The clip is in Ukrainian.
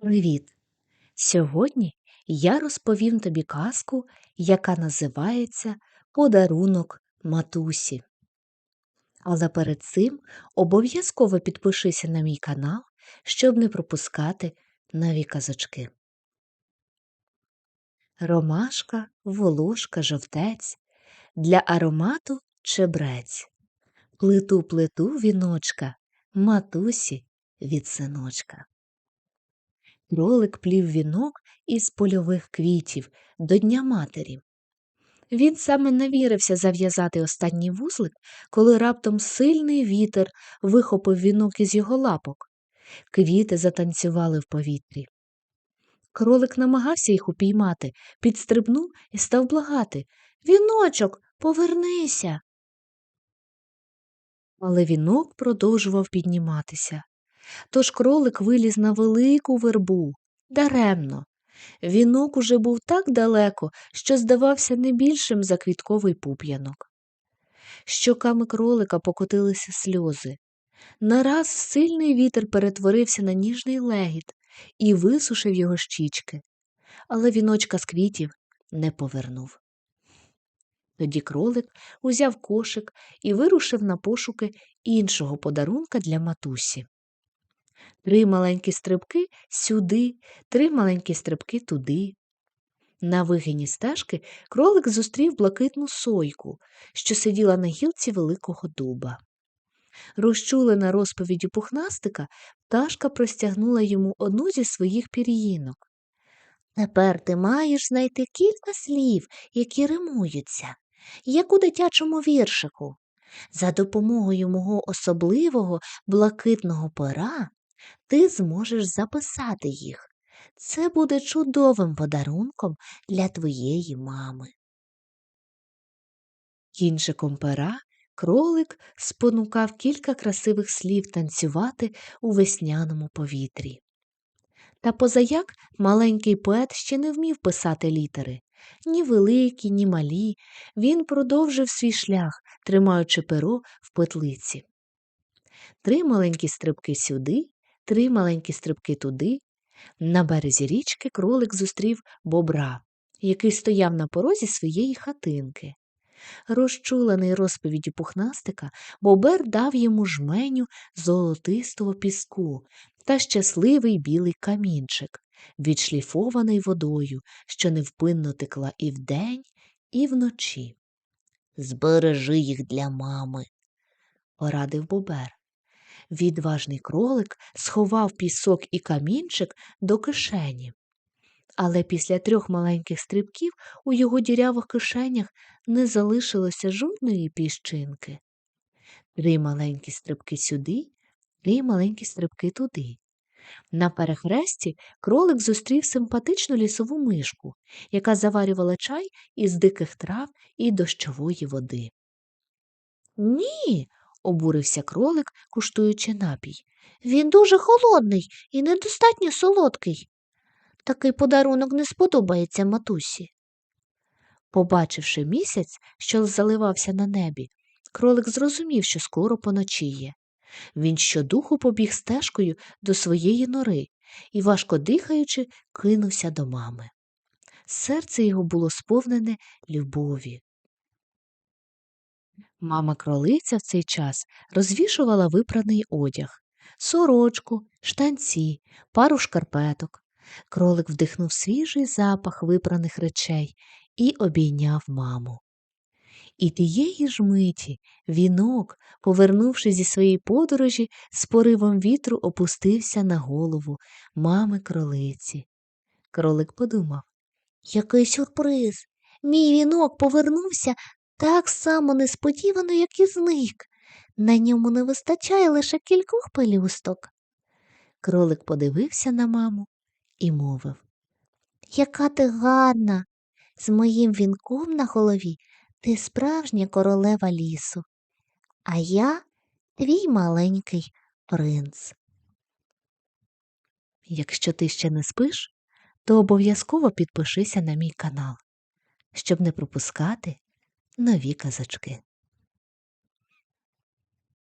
Привіт! Сьогодні я розповім тобі казку, яка називається Подарунок матусі. Але перед цим обов'язково підпишися на мій канал, щоб не пропускати нові казочки. Ромашка, волошка, жовтець, для аромату чебрець. Плиту плиту віночка, матусі від синочка. Кролик плів вінок із польових квітів до Дня матері. Він саме навірився зав'язати останній вузлик, коли раптом сильний вітер вихопив вінок із його лапок. Квіти затанцювали в повітрі. Кролик намагався їх упіймати, підстрибнув і став благати Віночок, повернися. Але вінок продовжував підніматися. Тож кролик виліз на велику вербу. Даремно. Вінок уже був так далеко, що здавався не більшим за квітковий пуп'янок. Щоками кролика покотилися сльози. Нараз сильний вітер перетворився на ніжний легіт і висушив його щічки, але віночка з квітів не повернув. Тоді кролик узяв кошик і вирушив на пошуки іншого подарунка для матусі. Три маленькі стрибки сюди, три маленькі стрибки туди. На вигині стежки кролик зустрів блакитну сойку, що сиділа на гілці великого дуба. Розчулена розповіддю пухнастика, пташка простягнула йому одну зі своїх пір'їнок. Тепер ти маєш знайти кілька слів, які римуються, як у дитячому віршику. За допомогою мого особливого блакитного пера ти зможеш записати їх. Це буде чудовим подарунком для твоєї мами. Кінчиком пера кролик спонукав кілька красивих слів танцювати у весняному повітрі. Та позаяк маленький поет ще не вмів писати літери. Ні великі, ні малі. Він продовжив свій шлях, тримаючи перо в петлиці. Три маленькі стрибки сюди, три маленькі стрибки туди. На березі річки кролик зустрів бобра, який стояв на порозі своєї хатинки. Розчулений розповіддю пухнастика, бобер дав йому жменю золотистого піску та щасливий білий камінчик, відшліфований водою, що невпинно текла і вдень, і вночі. Збережи їх для мами, порадив бобер. Відважний кролик сховав пісок і камінчик до кишені. Але після трьох маленьких стрибків у його дірявих кишенях не залишилося жодної піщинки. Три маленькі стрибки сюди, три маленькі стрибки туди. На перехресті кролик зустрів симпатичну лісову мишку, яка заварювала чай із диких трав і дощової води. Ні, обурився кролик, куштуючи напій. Він дуже холодний і недостатньо солодкий. Такий подарунок не сподобається матусі. Побачивши місяць, що заливався на небі, кролик зрозумів, що скоро поночіє. Він щодуху побіг стежкою до своєї нори і, важко дихаючи, кинувся до мами. Серце його було сповнене любові. Мама кролиця в цей час розвішувала випраний одяг, сорочку, штанці, пару шкарпеток. Кролик вдихнув свіжий запах випраних речей і обійняв маму. І тієї ж миті вінок, повернувши зі своєї подорожі, з поривом вітру опустився на голову мами кролиці. Кролик подумав Який сюрприз! Мій вінок повернувся так само несподівано, як і зник. На ньому не вистачає лише кількох пелюсток. Кролик подивився на маму і мовив Яка ти гарна! З моїм вінком на голові ти справжня королева лісу, а я твій маленький принц. Якщо ти ще не спиш, то обов'язково підпишися на мій канал, щоб не пропускати нові казочки.